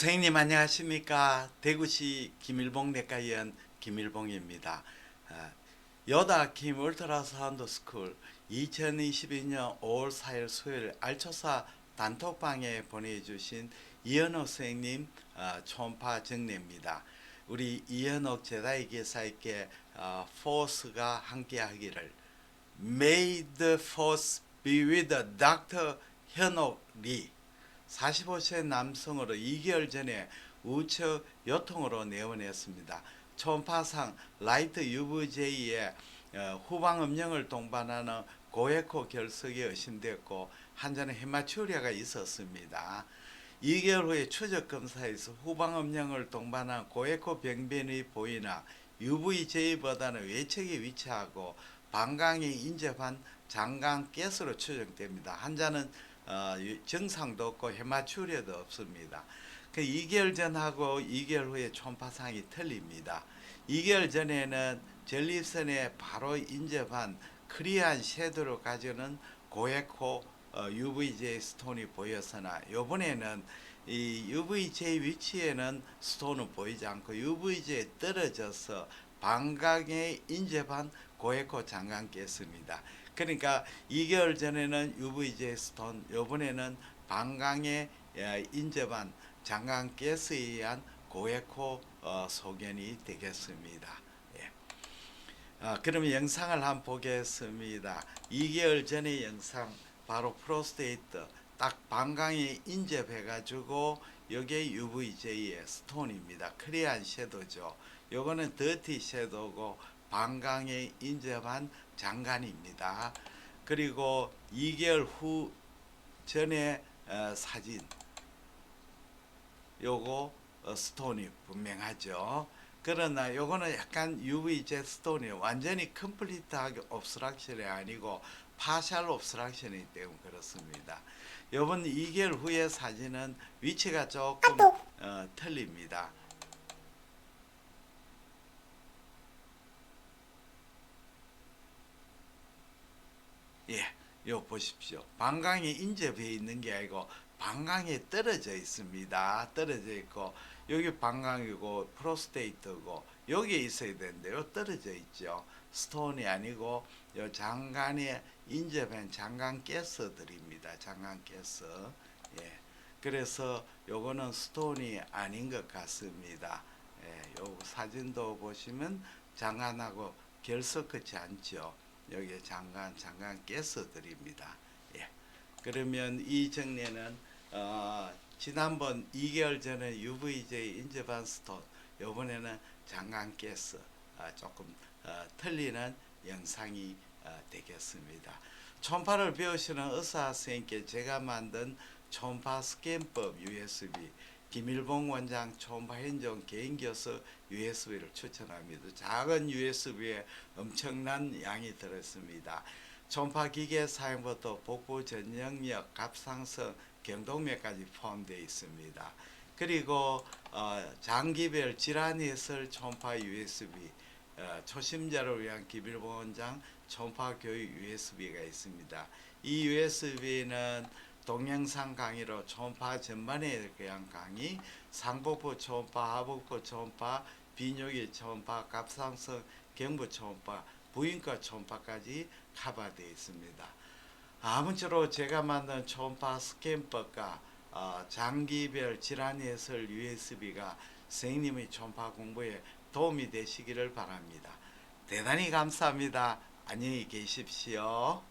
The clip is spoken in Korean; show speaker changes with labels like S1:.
S1: 선생님 안녕하십니까 대구시 김일봉 내과의원 김일봉입니다. 아, 여다 김 울트라사운드 스쿨 2022년 5월 4일 수요일 알초사 단톡방에 보내주신 이현옥 선생님 아, 초음파 정례입니다. 우리 이현옥 제다의 기사에게 아, 포스가 함께하기를 May the force be with Dr. 현옥 리 45세 남성으로 2개월 전에 우측 요통으로 내원했습니다. 초음파상 라이트 UVJ의 어, 후방 음영을 동반하는 고에코 결석이 의심됐고 환자는 헤마추리아가 있었습니다. 2개월 후에 추적 검사에서 후방 음영을 동반한 고에코 병변의 보이나 UVJ보다는 외측에 위치하고 방광에 인접한 장강 가스로 추정됩니다. 환자는 어, 유- 정상도 없고 헤마추리아도 없습니다. 그 2개월 전하고 2개월 후에 초음파상이 틀립니다. 2개월 전에는 전립선에 바로 인접한 크리한 섀도를 가지는 고에코 어, UVJ 스톤이 보였으나 이번에는 이 UVJ 위치에는 스톤은 보이지 않고 UVJ에 떨어져서 방광에 인접한 고에코 장강가스입니다. 그러니까 2개월 전에는 UVJ 스톤, 이번에는 방광에 예, 인접한 장강가스에 의한 고에코 어, 소견이 되겠습니다. 예. 아, 그러면 영상을 한번 보겠습니다. 2개월 전의 영상 바로 프로스테이트 딱 방광에 인접해 가지고 여기에 UVJ의 스톤입니다. 크리안 섀도죠. 요거는 더티 섀도고 방광에 인접한 장관입니다. 그리고 2개월 후 전에 어, 사진 요거 어, 스톤이 분명하죠. 그러나 요거는 약간 UVJ 스톤이 완전히 컴플리트하게 옵스트럭션이 아니고 파샬 옵스트럭션이기 때문에 그렇습니다. 요번 2개월 후의 사진은 위치가 조금 어, 틀립니다. 예, 요 보십시오. 방광에 인접해 있는 게 아니고 방광에 떨어져 있습니다. 떨어져 있고 여기 방광이고 프로스테이트고 여기에 있어야 되는데요. 떨어져 있죠. 스톤이 아니고 요 장관에 인접한 장관 가스들입니다. 장관 가스. 예. 그래서 요거는 스톤이 아닌 것 같습니다. 예, 요 사진도 보시면 장관하고 결석 같지 않죠. 여기에 장관 장관 가스들입니다. 예. 그러면 이 정례는 어, 지난번 2개월 전에 UVJ 인접한 스톤, 이번에는 장관 가스 아, 조금 어, 틀리는 영상이 어, 되겠습니다. 초음파를 배우시는 의사 선생님께 제가 만든 초음파 스캔법 USB 김일봉 원장 초음파 현종 개인교수 USB를 추천합니다. 작은 USB에 엄청난 양이 들었습니다. 초음파 기계 사용부터 복부 전형력, 갑상선, 경동맥까지 포함되어 있습니다. 그리고 어, 장기별 질환 해설 초음파 USB 어, 초심자를 위한 김일봉 원장 초음파 교육 USB가 있습니다. 이 USB는 동영상 강의로 초음파 전반에 대한 강의, 상복부 초음파, 하복부 초음파, 비뇨기 초음파, 갑상선, 경부 초음파, 부인과 초음파까지 커버되어 있습니다. 아무쪼록 제가 만든 초음파 스캔법과 어, 장기별 질환 해설 USB가 선생님의 초음파 공부에 도움이 되시기를 바랍니다. 대단히 감사합니다. 안녕히 계십시오.